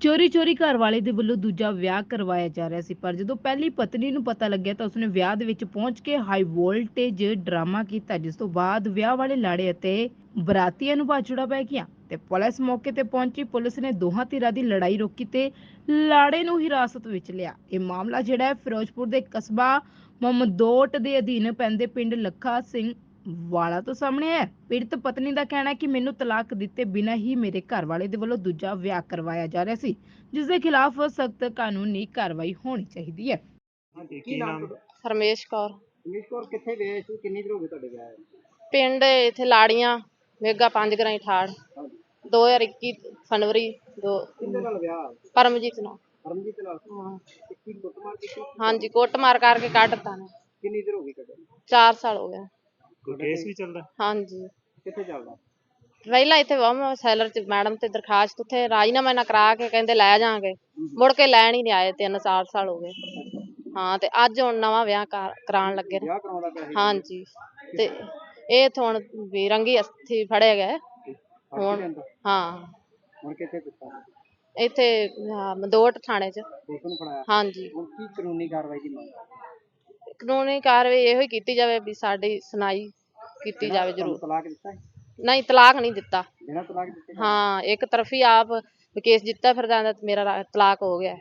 ਚੋਰੀ ਚੋਰੀ ਘਰ ਵਾਲੇ ਦੇ ਵੱਲੋਂ ਦੂਜਾ ਵਿਆਹ ਕਰਵਾਇਆ ਜਾ ਰਿਹਾ ਸੀ, ਪਰ ਜਦੋਂ ਪਹਿਲੀ ਪਤਨੀ ਨੂੰ ਪਤਾ ਲੱਗਿਆ ਤਾਂ ਉਸਨੇ ਵਿਆਹ ਦੇ ਵਿੱਚ ਪਹੁੰਚ ਕੇ ਹਾਈ ਵੋਲਟੇਜ ਡਰਾਮਾ ਕੀਤਾ, ਜਿਸ ਤੋਂ ਬਾਅਦ ਵਿਆਹ ਵਾਲੇ ਲਾੜੇ ਅਤੇ ਬਰਾਤੀਆਂ ਨੂੰ ਬਾਝੜਾ ਪੈ ਗਿਆ ਤੇ ਪੁਲਿਸ ਮੌਕੇ ਤੇ ਪਹੁੰਚੀ। ਪੁਲਿਸ ਨੇ ਦੋਹਾਂ ਧਿਰਾਂ ਦੀ ਲੜਾਈ ਰੋਕੀ ਤੇ ਲਾੜੇ ਨੂੰ ਹਿਰਾਸਤ ਵਿੱਚ ਲਿਆ। ਇਹ ਮਾਮਲਾ ਜਿਹੜਾ ਹੈ ਫਿਰੋਜ਼ਪੁਰ ਦੇ ਕਸਬਾ ਮਮਦੋਟ ਦੇ ਅਧੀਨ ਪੈਂਦੇ ਪਿੰਡ ਲੱਖਾ ਸਿੰਘ ਵਾਲਾ ਤੋਂ ਸਾਹਮਣੇ ਹੈ ਪੀੜਤ ਪਤਨੀ ਦਾ ਕਹਿਣਾ ਹੈ ਕਿ ਮੈਨੂੰ ਤਲਾਕ ਦਿੱਤੇ ਬਿਨਾਂ ਹੀ ਮੇਰੇ ਘਰ ਵਾਲੇ ਦੇ ਵੱਲੋਂ ਦੂਜਾ ਵਿਆਹ ਕਰਵਾਇਆ ਜਾ ਰਿਹਾ ਸੀ ਜਿਸ ਦੇ ਖਿਲਾਫ ਸਖਤ ਕਾਨੂੰਨੀ ਕਾਰਵਾਈ ਹੋਣੀ ਚਾਹੀਦੀ ਹੈ। ਹਾਂਜੀ ਕੀ ਨਾਮ ਹਰਮੇਸ਼ ਕੌਰ। ਇੰਗਲਿਸ਼ ਕੋਰ ਕਿੱਥੇ ਗਏ ਸੀ? ਕਿੰਨੀ ਦੇਰ ਹੋ ਗਈ ਤੁਹਾਡੇ ਵਿਆਹ ਨੂੰ? ਪਿੰਡ ਇੱਥੇ ਲਾੜੀਆਂ ਮੇਗਾ ਪੰਜ ਗਰਾਈ ਠਾੜ ਹਾਂਜੀ। 2021 ਫਰਵਰੀ ਦੋ ਕਿੰਨੇ ਨਾਲ ਵਿਆਹ? ਪਰਮਜੀਤ ਨਾਲ। ਪਰਮਜੀਤ ਨਾਲ? ਹਾਂ। ਕੀ ਕੁੱਟਮਾਰ ਕੀਤੀ? ਹਾਂਜੀ ਕੁੱਟ ਮਾਰ ਕਰਕੇ ਕੱਢ ਦਿੱਤਾ ਨੇ ਕਿੰਨੀ ਦੇਰ ਹੋ ਗਈ ਕੱਢੇ 4 ਸਾਲ ਹੋ ਗਏ। ਕੋਈ ਕੇਸ ਵੀ ਚੱਲਦਾ? ਹਾਂਜੀ। ਕਿੱਥੇ ਚੱਲਦਾ? ਪਹਿਲਾਂ ਇੱਥੇ ਵਮ ਸੈਲਰ ਚ ਮੈਡਮ ਤੇ ਦਰਖਾਸਤ ਉੱਥੇ ਰਾਜੀਨਾਮਾ ਨਾ ਕਰਾ ਕੇ ਕਹਿੰਦੇ ਲੈ ਜਾਾਂਗੇ ਮੁੜ ਕੇ ਲੈਣ ਹੀ ਨਹੀਂ ਆਏ ਤਿੰਨ ਚਾਰ ਸਾਲ ਹੋ ਗਏ। ਹਾਂ ਤੇ ਅੱਜ ਹੁਣ ਨਵਾਂ ਵਿਆਹ ਕਰ- ਕਰਾਉਣ ਲੱਗੇ ਨੇ। ਵਿਆਹ ਕਰਾਉਂਦਾ ਪਿਆ ਸੀ। ਹਾਂਜੀ। ਤੇ ਇਹ ਤਾਂ ਹੁਣ ਵੀ ਰੰਗੀ ਅਸਥੀ ਫੜੇ ਗਏ ਹੁਣ ਹੁਣ ਹਾਂ। ਹੁਣ ਕਿੱਥੇ ਦਿੱਤਾ ਇੱਥੇ ਆਹ, ਮਦੋਟ ਥਾਣੇ 'ਚ। ਪੁਲਿਸ ਨੂੰ ਫੜਾਇਆ? ਹਾਂਜੀ। ਹੁਣ ਕੀ ਕਾਨੂੰਨੀ ਕਾਰਵਾਈ ਦੀ ਮੰਗ? ਕਾਨੂੰਨੀ ਕਾਰਵਾਈ ਇਹੋ ਹੀ ਕੀਤੀ ਜਾਵੇ ਵੀ ਸਾਡੀ ਸੁਣਾਈ ਕੀਤੀ ਜਾਵੇ ਜ਼ਰੂਰ। ਤਲਾਕ ਦਿੱਤਾ ਹੈ? ਨਹੀਂ ਤਲਾਕ ਨਹੀਂ ਦਿੱਤਾ। ਬਿਨਾਂ ਤਲਾਕ ਦਿੱਤੇ ਹਾਂ ਇੱਕ ਤਰਫੀ ਆਪ ਕੇਸ ਜਿੱਤਾ ਫਿਰ ਜਾਂਦਾ ਮੇਰਾ ਤਲਾਕ ਹੋ ਗਿਆ।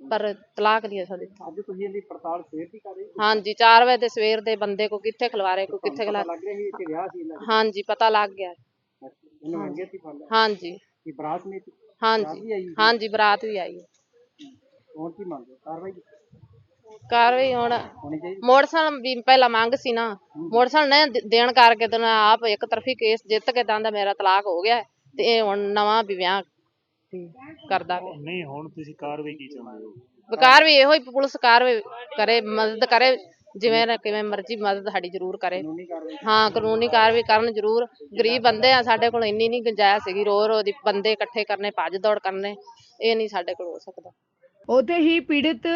ਪਰ ਤਲਾਕ ਨਹੀਂ ਅਸਾਂ ਦਿੱਤਾ। ਅੱਜ ਤੁਸੀਂ ਇਹਦੀ ਪੜਤਾਲ ਸਵੇਰ ਦੀ ਕਰ ਰਹੇ ਹੋ? ਹਾਂਜੀ 4 ਵਜੇ ਦੇ ਸਵੇਰ ਦੇ ਬੰਦੇ ਕੋ ਕਿੱਥੇ ਕੋ ਕਿੱਥੇ ਖਿਲਾ ਲੱਗ ਰਿਹਾ ਕਿ ਵਿਆਹ ਸੀ ਇਹਨਾਂ ਹਾਂਜੀ ਪਤਾ ਲੱਗ ਗਿਆ। ਇਹਨੂੰ ਸੀ ਹਾਂਜੀ। ਕਿ ਬਰਾਤ ਨੇ ਬਰਾਤ ਵੀ ਹਾਂਜੀ ਹਾਂਜੀ ਬਰਾਤ ਵੀ ਆਈ। ਹੈ। ਕੀ ਮੰਗ ਕਾਰਵਾਈ ਕਾਰਵਾਈ ਹੁਣ ਮੋਟਰਸਾਈਕਲ ਵੀ ਪਹਿਲਾਂ ਮੰਗ ਸੀ ਨਾ। ਮੋਟਰਸਾਈਕਲ ਨੇ ਦੇਣ ਕਰਕੇ ਤੇ ਮੈਂ ਆਪ ਇੱਕ ਤਰਫੀ ਕੇਸ ਜਿੱਤ ਕੇ ਦੰਦਾ ਮੇਰਾ ਤਲਾਕ ਹੋ ਗਿਆ। ਤੇ ਇਹ ਹੁਣ ਨਵਾਂ ਵੀ ਵਿਆਹ ਕਰਦਾ ਪਿਆ ਨਹੀਂ ਹੁਣ ਤੁਸੀਂ ਕਾਰਵਾਈ ਕੀ ਚਾਹੁੰਦੇ ਹੋ? ਵਿਕਾਰ ਵੀ ਇਹੋ ਹੀ ਪੁਲਿਸ ਕਾਰਵਾਈ ਕਰੇ ਮਦਦ ਕਰੇ ਜਿਵੇਂ ਨਾ ਕਿਵੇਂ ਮਰਜ਼ੀ ਮਦਦ ਸਾਡੀ ਜ਼ਰੂਰ ਕਰੇ। ਹਾਂ ਕਾਨੂੰਨੀ ਕਾਰਵਾਈ ਕਰਨ ਜ਼ਰੂਰ। ਗਰੀਬ ਬੰਦੇ ਆ ਸਾਡੇ ਕੋਲ ਇੰਨੀ ਨਹੀਂ ਗੁੰਜਾਇਸ਼ ਹੈਗੀ ਰੋ ਰੋ ਦੀ ਬੰਦੇ ਇਕੱਠੇ ਕਰਨੇ ਭੱਜ ਦੌੜ ਕਰਨੇ ਇਹ ਨਹੀਂ ਸਾਡੇ ਕੋਲ ਹੋ ਸਕਦਾ। ਉਤੇ ਹੀ ਪੀੜਤ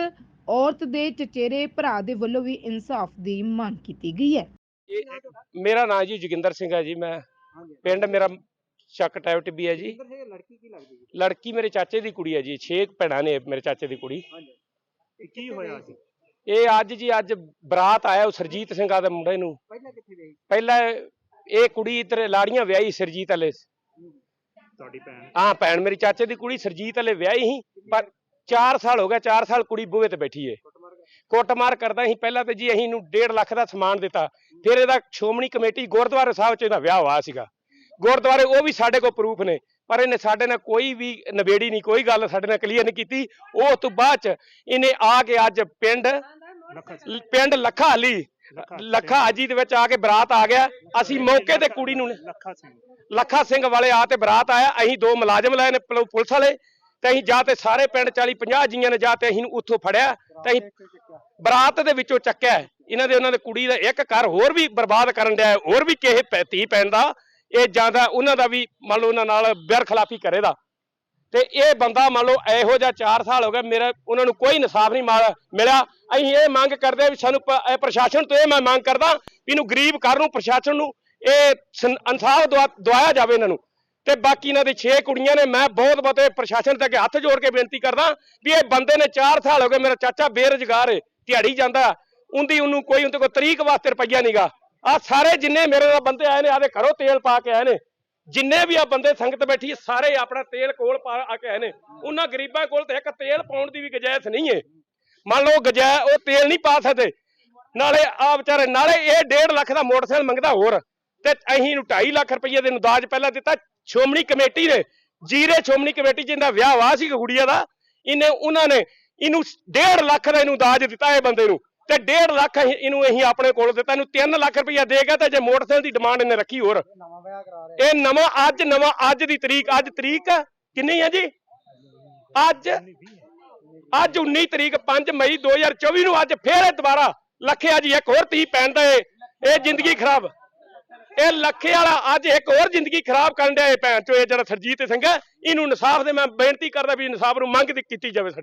ਔਰਤ ਦੇ ਚਚੇਰੇ ਭਰਾ ਦੇ ਵੱਲੋਂ ਵੀ ਇਨਸਾਫ ਦੀ ਮੰਗ ਕੀਤੀ ਗਈ ਹੈ। ਮੇਰਾ ਨਾਂ ਜੀ ਜੋਗਿੰਦਰ ਸਿੰਘ ਹੈ ਜੀ ਮੈਂ ਪਿੰਡ ਮੇਰਾ ਚੱਕ ਟੈਵਟ ਵੀ ਹੈ ਜੀ। ਲੜਕੀ ਕੀ ਲੱਗਦੀ ਜੀ ਲੜਕੀ ਮੇਰੇ ਚਾਚੇ ਦੀ ਕੁੜੀ ਹੈ ਜੀ ਛੇ ਭੈਣਾਂ ਨੇ ਮੇਰੇ ਚਾਚੇ ਦੀ ਕੁੜੀ। ਇਹ ਕੀ ਹੋਇਆ ਸੀ? ਇਹ ਅੱਜ ਜੀ ਅੱਜ ਬਰਾਤ ਆਇਆ ਉਹ ਸਰਜੀਤ ਸਿੰਘਾ ਦੇ ਮੁੰਡੇ ਨੂੰ। ਪਹਿਲਾਂ ਕਿੱਥੇ ਗਈ ਪਹਿਲਾਂ ਇਹ ਕੁੜੀ ਇੱਧਰ ਲਾੜੀਆਂ ਵਿਆਹੀ ਸਰਜੀਤ ਵਾਲੇ। ਤੁਹਾਡੀ ਭੈਣ? ਹਾਂ ਭੈਣ ਮੇਰੀ ਚਾਚੇ ਦੀ ਕੁੜੀ ਸਰਜੀਤ ਵਾਲੇ ਵਿਆਹੀ ਸੀ ਪਰ 4 ਸਾਲ ਹੋ ਗਿਆ 4 ਸਾਲ ਕੁੜੀ ਬੂਹੇ ਤੇ ਬੈਠੀ ਏ। ਕੁੱਟਮਾਰ ਕਰਦਾ ਸੀ। ਪਹਿਲਾਂ ਤੇ ਜੀ ਅਸੀਂ ਇਹਨੂੰ 1.5 ਲੱਖ ਦਾ ਸਮਾਨ ਦਿੱਤਾ। ਫਿਰ ਇਹਦਾ ਸ਼੍ਰੋਮਣੀ ਕਮੇਟੀ ਗੁਰਦੁਆਰੇ ਸਾਹਿਬ 'ਚ ਇਹਦਾ ਵਿਆਹ ਹੋਇਆ ਸੀਗਾ। ਗੁਰਦੁਆਰੇ ਉਹ ਵੀ ਸਾਡੇ ਕੋਲ ਪ੍ਰੂਫ ਨੇ ਪਰ ਇਹਨੇ ਸਾਡੇ ਨਾਲ ਕੋਈ ਵੀ ਨਵੇੜੀ ਨਹੀਂ ਕੋਈ ਗੱਲ ਸਾਡੇ ਨਾਲ ਕਲੀਅਰ ਨਹੀਂ ਕੀਤੀ। ਉਹ ਤੋਂ ਬਾਅਦ 'ਚ ਇਹਨੇ ਆ ਕੇ ਅੱਜ ਪਿੰਡ ਪਿੰਡ ਲੱਖਾ ਹਾਲੀ ਲੱਖਾ ਹਾਜੀ ਦੇ ਵਿੱਚ ਆ ਕੇ ਬਰਾਤ ਆ ਗਿਆ। ਅਸੀਂ ਮੌਕੇ ਤੇ ਕੁੜੀ ਨੂੰ ਲੱਖਾ ਸਿੰਘ। ਲੱਖਾ ਸਿੰਘ ਵਾਲੇ ਆ ਤੇ ਬਰਾਤ ਆਇਆ। ਅਸੀਂ ਦੋ ਮੁਲਾਜ਼ਮ ਲਏ ਨੇ ਪੁਲ- ਪੁਲਿਸ ਵਾਲੇ। ਤੇ ਅਸੀਂ ਜਾ ਤੇ ਸਾਰੇ ਪਿੰਡ 40 50 ਜੀਆਂ ਨੇ ਜਾ ਤੇ ਅਸੀਂ ਨੂੰ ਉੱਥੋਂ ਫੜਿਆ ਤੇ ਅਸੀਂ ਬਰਾਤ ਦੇ ਵਿੱਚੋਂ ਚੱਕਿਆ। ਇਹਨਾਂ ਦੇ ਉਹਨਾਂ ਦੇ ਕੁੜੀ ਦਾ ਇੱਕ ਘਰ ਹੋਰ ਵੀ ਬਰਬਾਦ ਕਰਨ ਡਿਆ ਹੋਰ ਵੀ ਕਿਸੇ ਪੈ- ਧੀ ਪੈਣ ਦਾ। ਇਹ ਜਾਂਦਾ ਉਹਨਾਂ ਦਾ ਵੀ ਮੰਨ ਲਓ ਉਹਨਾਂ ਨਾਲ ਬੇਰਖਲਾਫੀ ਕਰੇਦਾ ਤੇ ਇਹ ਬੰਦਾ ਮੰਨ ਲਓ ਇਹੋ ਜਿਹਾ 4 ਸਾਲ ਹੋ ਗਏ ਮੇਰਾ ਉਹਨਾਂ ਨੂੰ ਕੋਈ ਇਨਸਾਫ ਨਹੀਂ ਮਾਲ- ਮਿਲਿਆ। ਅਸੀਂ ਇਹ ਮੰਗ ਕਰਦੇ ਵੀ ਸਾਨੂੰ ਪ੍ਰਸ਼ਾਸਨ ਤੋਂ ਇਹ ਮੈਂ ਮੰਗ ਕਰਦਾ ਵੀ ਇਹਨੂੰ ਗਰੀਬ ਘਰ ਨੂੰ ਪ੍ਰਸ਼ਾਸਨ ਨੂੰ ਇਹ ਇਨਸਾਫ ਦਵਾ- ਦਵਾਇਆ ਜਾਵੇ ਇਹਨਾਂ ਨੂੰ। ਤੇ ਬਾਕੀ ਇਹਨਾਂ ਦੇ 6 ਕੁੜੀਆਂ ਨੇ, ਮੈਂ ਬਹੁਤ ਬਹੁਤ ਪ੍ਰਸ਼ਾਸਨ ਤੇ ਅੱਗੇ ਹੱਥ ਜੋੜ ਕੇ ਬੇਨਤੀ ਕਰਦਾ ਵੀ ਇਹ ਬੰਦੇ ਨੇ 4 ਸਾਲ ਹੋ ਗਏ, ਮੇਰਾ ਚਾਚਾ ਬੇਰੁਜ਼ਗਾਰ ਏ, ਦਿਹਾੜੀ ਜਾਂਦਾ, ਉਹਦੀ ਉਹਨੂੰ ਕੋਈ ਉਹਦੇ ਕੋਲ ਤਰੀਕ ਵਾਸਤੇ ਰੁਪਈਆ ਨਹੀਂਗਾ ਆ ਸਾਰੇ ਜਿੰਨੇ ਮੇਰੇ ਨਾਲ ਬੰਦੇ ਆਏ ਨੇ ਆਦੇ ਘਰੋਂ ਤੇਲ ਪਾ ਕੇ ਆਏ ਨੇ। ਜਿੰਨੇ ਵੀ ਆ ਬੰਦੇ ਸੰਗਤ ਬੈਠੀ ਸਾਰੇ ਆਪਣਾ ਤੇਲ ਕੋਲ ਪਾ ਆ ਕੇ ਆਏ ਨੇ। ਉਹਨਾਂ ਗਰੀਬਾਂ ਕੋਲ ਤੇ ਇੱਕ ਤੇਲ ਪਾਉਣ ਦੀ ਵੀ ਗੁੰਜਾਇਸ਼ ਨਹੀਂ ਹੈ ਮੰਨ ਲਓ ਗਜਾ ਉਹ ਤੇਲ ਨਹੀਂ ਪਾ ਸਕਦੇ। ਨਾਲੇ ਆ ਵਿਚਾਰੇ, ਨਾਲੇ ਇਹ 1.5 ਲੱਖ ਦਾ ਮੋਟਰਸਾਈਕਲ ਮੰਗਦਾ ਹੋਰ। ਤੇ ਅਸੀਂ ਨੂੰ 2.5 ਲੱਖ ਰੁਪਏ ਦੇ ਨੂੰ ਦਾਜ ਪਹਿਲਾਂ ਦਿੱਤਾ। ਸ਼੍ਰੋਮਣੀ ਕਮੇਟੀ ਨੇ ਜੀਰੇ ਸ਼੍ਰੋਮਣੀ ਕਮੇਟੀ ਜਿੰਦਾ ਵਿਆਹ ਵਾ ਸੀ ਗੁੜੀਆ ਦਾ ਇਹਨੇ ਉਹਨਾਂ ਨੇ ਇਹਨੂੰ 1.5 ਲੱਖ ਦਾ ਇਹਨੂੰ ਦਾਜ ਦਿੱਤਾ ਇਹ ਬੰਦੇ ਨੂੰ। ਤੇ 1.5 ਲੱਖ ਇਹਨੂੰ ਅਸੀਂ ਆਪਣੇ ਕੋਲ ਦਿੱਤਾ ਇਹਨੂੰ 3 ਲੱਖ ਰੁਪਇਆ ਦੇਗਾ ਤੇ ਜੇ ਮੋਟਰਸਾਈਕਲ ਦੀ ਡਿਮਾਂਡ ਇਹਨੇ ਰੱਖੀ ਹੋਰ। ਇਹ ਨਵਾਂ ਅੱਜ ਨਵਾਂ ਅੱਜ ਦੀ ਤਰੀਕ ਅੱਜ ਤਰੀਕ ਕਿੰਨੀ ਹੈ ਜੀ? ਅੱਜ ਅੱਜ 19 ਤਰੀਕ 5 ਮਈ 2024 ਨੂੰ ਅੱਜ ਫੇਰ ਇਹ ਦੁਬਾਰਾ ਲੱਖਿਆ ਜੀ ਇੱਕ ਹੋਰ ਤੀ ਪੈਂਦਾ ਏ ਇਹ ਜ਼ਿੰਦਗੀ ਖਰਾਬ। ਇਹ ਲੱਖੇ ਵਾਲਾ ਅੱਜ ਇੱਕ ਹੋਰ ਜ਼ਿੰਦਗੀ ਖਰਾਬ ਕਰਨ ਡਿਆ ਇਹ ਭੈਣ ਚੋ, ਇਹ ਜਿਹੜਾ ਸਰਜੀਤ ਸਿੰਘ ਹੈ, ਇਹਨੂੰ ਇਨਸਾਫ ਦੇ ਮੈਂ ਬੇਨਤੀ ਕਰਦਾ ਵੀ ਇਨਸਾਫ ਨੂੰ ਮੰਗ ਕੀਤੀ ਜਾਵੇ ਸਾਡੀ।